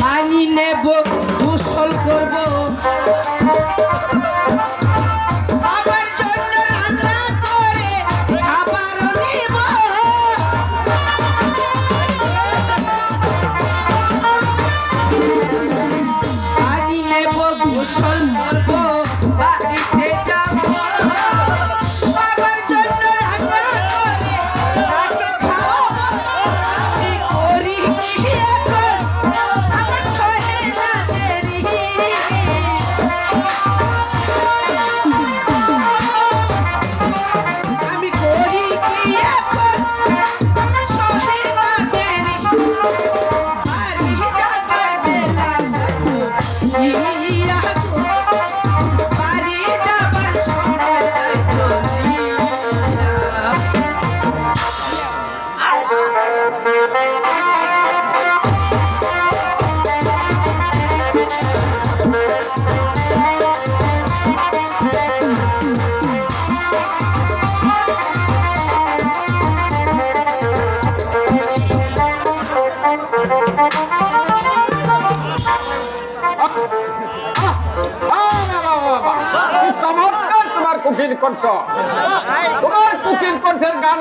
পানি নেব গোসল করব। চমৎকার তোমার কুকির কণ্ঠ। তোমার কুকির কণ্ঠের গান